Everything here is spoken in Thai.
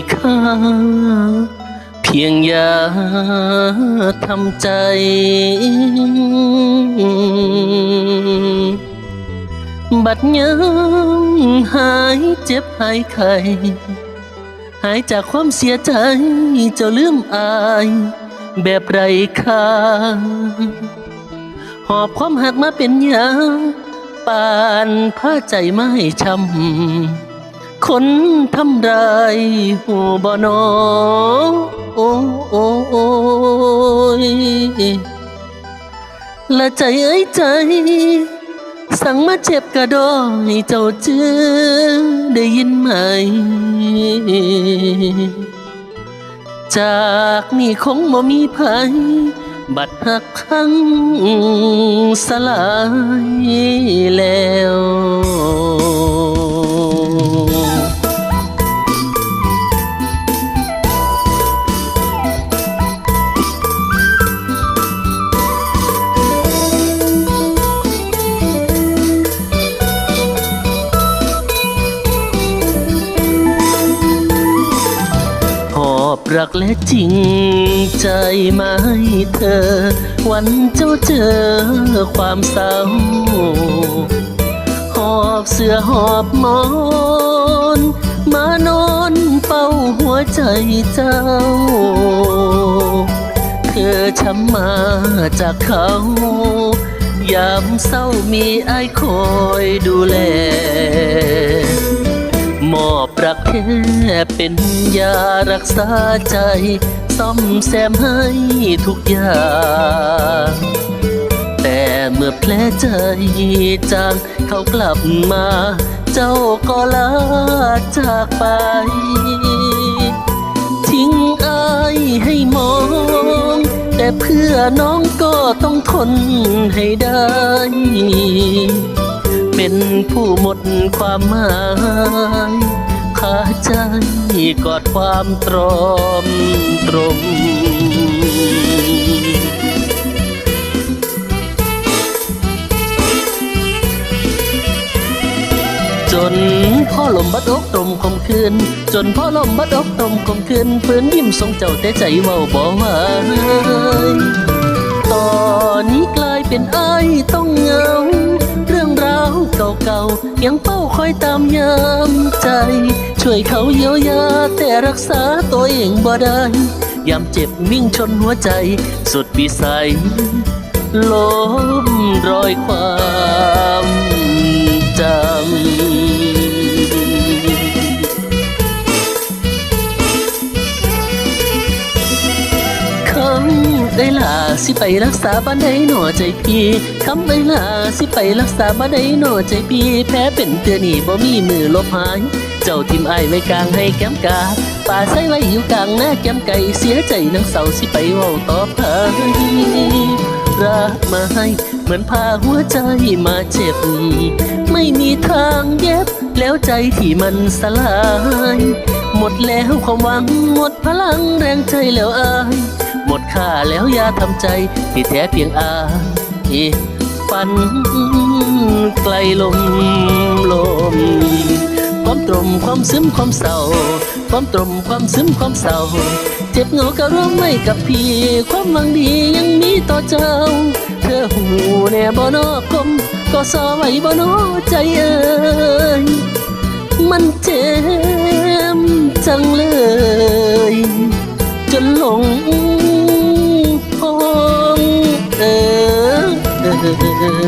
มีค่า เพียงอย่าทำใจ บัดยังหายเจ็บหายไข้หายจากความเสียใจเจ้าลืมอาย แบบไรค่าหอบความหักมาเป็นยาปานผ้าใจไม่ช้ำ คนทำไร้ายหูบ่นอโอ้โอ้โอยละใจเอ้ยใจ สั่งมาเจ็บกระดอให้เจ้าเจอได้ยินไหม จากนี่คงบ่มีภัยบัดหักพังสลายแล้ว รักและจริงใจมาให้เธอ วันเจ้าเจอความเศร้า หอบเสื้อหอบหมอน มานอนเป้าหัวใจเจ้า เธอช้ำมาจากเขา ยามเศร้ามีไอ้คอยดูแล รักแค่เป็นยารักษาใจ ซ่อมแซมให้ทุกอย่างแต่เมื่อแผลใจจางเขากลับมา เจ้าก็ลาจากไป ทิ้งอายให้มอง แต่เพื่อน้องก็ต้องทนให้ได้เป็นผู้หมดความหมาย ใจกอดความตรอมตรมจนพ่อลมบัดอกตรมคมคืน จนพ่อลมบัดอกตรมคมคืนฝืนยิ้มทรงเจ้าแต่ใจเว้าบ่ไหวตอนนี้กลายเป็นไอ้ต้องเงา เรื่องราวเก่าๆยังเป้าคอยตามยามใจ ช่วยเขาเยียวยาแต่รักษาตัวเองบ่ได้ยามเจ็บมิ่งชนหัวใจ สุดปีใสลมรอยควาำคำได้ล่ะสิไปรักษาบ้านใดหนอใจพี่คำได้ล่ะสิไปรักษาบ้านใดหนอใจพี่แพ้เป็นเตือนี่บ่มีมือลบหาย เจ้าทิมไอไว้กลางให้แก้มกาป่าใส่ไว้อยู่กลางหน้าแก้มไก่เสียใจนังเสาสิไปเว้าต่อบพายรักมาให้เหมือนพาหัวใจมาเจ็บ ไม่มีทางเย็บแล้วใจที่มันสลาย หมดแล้วความหวังหมดพลังแรงใจแล้วอาย หมดค่าแล้วอย่าทำใจที่แท้เพียงอาฝันไกลลมลม ความตรมความซึมความเศร้า ความตรมความซึมความเศร้า เจ็บเหงาก็ร่วมไม่กับพี่ ความหวังดียังมีต่อเจ้า เธอหูแน่บ่นอกกลมก็สอไว้บ่นอใจเอ่ Müzik